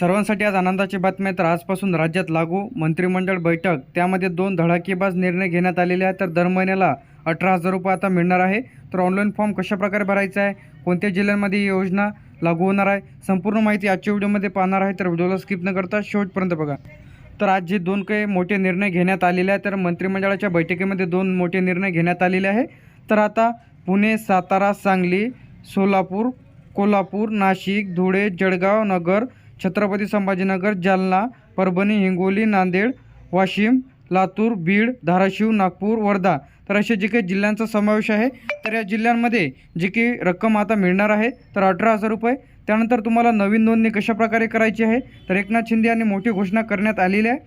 सर्वांसाठी आज आनंदाची बातमी आहे. तर आजपासून राज्यात लागू मंत्रिमंडळ बैठक. त्यामध्ये दोन धडाकेबाज निर्णय घेण्यात आलेले आहेत. तर दर महिन्याला अठरा हजार रुपये आता मिळणार आहे. तर ऑनलाईन फॉर्म कशाप्रकारे भरायचा आहे? कोणत्या जिल्ह्यांमध्ये ही योजना लागू होणार आहे? संपूर्ण माहिती आजच्या व्हिडिओमध्ये पाहणार आहे. तर व्हिडिओला स्किप न करता शेवटपर्यंत बघा. तर आज जे दोन काही मोठे निर्णय घेण्यात आलेले आहेत तर मंत्रिमंडळाच्या बैठकीमध्ये दोन मोठे निर्णय घेण्यात आलेले आहे. तर आता पुणे सातारा सांगली सोलापूर कोल्हापूर नाशिक धुळे जळगाव नगर छत्रपती संभाजीनगर जालना परभणी हिंगोली नांदेड वाशिम लातूर बीड धाराशिव नागपूर वर्धा. तर असे जे काही जिल्ह्यांचा समावेश आहे तर या जिल्ह्यांमध्ये जी काही रक्कम आता मिळणार आहे तर अठरा हजार रुपये. त्यानंतर तुम्हाला नवीन नोंदणी कशाप्रकारे करायची आहे तर एकनाथ शिंदे यांनी मोठी घोषणा करण्यात आलेली आहे.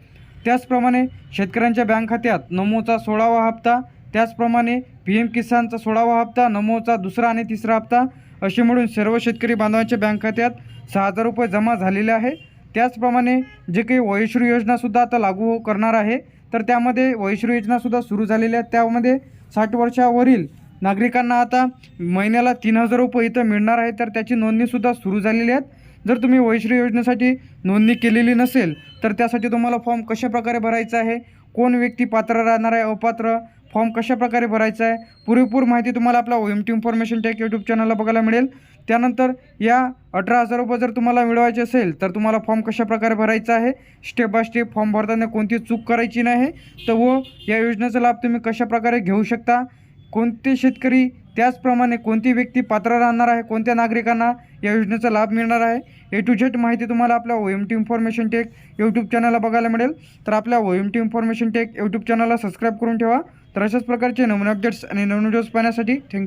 त्याचप्रमाणे शेतकऱ्यांच्या बँक खात्यात नमोचा सोळावा हप्ता त्याचप्रमाणे पी एम किसानचा सोळावा हप्ता नमोचा दुसरा आणि तिसरा हप्ता असे मिळून सर्व शेतकरी बांधवांच्या बँक खात्यात सहा हजार रुपये जमा झालेले आहे. त्याचप्रमाणे जे काही वयश्री योजनासुद्धा आता लागू करणार आहे तर त्यामध्ये वयश्री योजनासुद्धा सुरू झालेल्या आहेत. त्यामध्ये साठ वर्षावरील नागरिकांना आता महिन्याला तीन हजार रुपये इथं मिळणार आहे तर त्याची नोंदणीसुद्धा सुरू झालेली आहेत. जर तुम्ही वैश्री योजनेसाठी नोंदणी केलेली नसेल तर त्यासाठी तुम्हाला फॉर्म कशाप्रकारे भरायचा आहे कोण व्यक्ती पात्र राहणार आहे अपात्र फॉर्म कशाप्रकारे भरायचा आहे? पुरेपूर माहिती तुम्हाला आपल्या O M T information tech YouTube चॅनलला बघायला मिळेल. त्यानंतर या अठरा हजार रुपये जर तुम्हाला मिळवायचे असेल तर तुम्हाला फॉर्म कशाप्रकारे भरायचा आहे? स्टेप बाय स्टेप फॉर्म भरताना कोणती चूक करायची नाही. तर व या योजनेचा लाभ तुम्ही कशाप्रकारे घेऊ शकता? कोणते शेतकरी त्याचप्रमाणे कोणती व्यक्ती पात्र राहणार आहे? कोणत्या नागरिकांना या योजनेचा लाभ मिळणार आहे? ए टू झेड माहिती तुम्हाला आपल्या O M T information tech YouTube चॅनलला बघायला मिळेल. तर आपल्या O M T information tech YouTube चॅनलला सबस्क्राईब करून ठेवा. तर अशाच प्रकारचे नवीन अपडेट्स आणि नवीन व्हिडिओज पाहण्यासाठी थँक्यू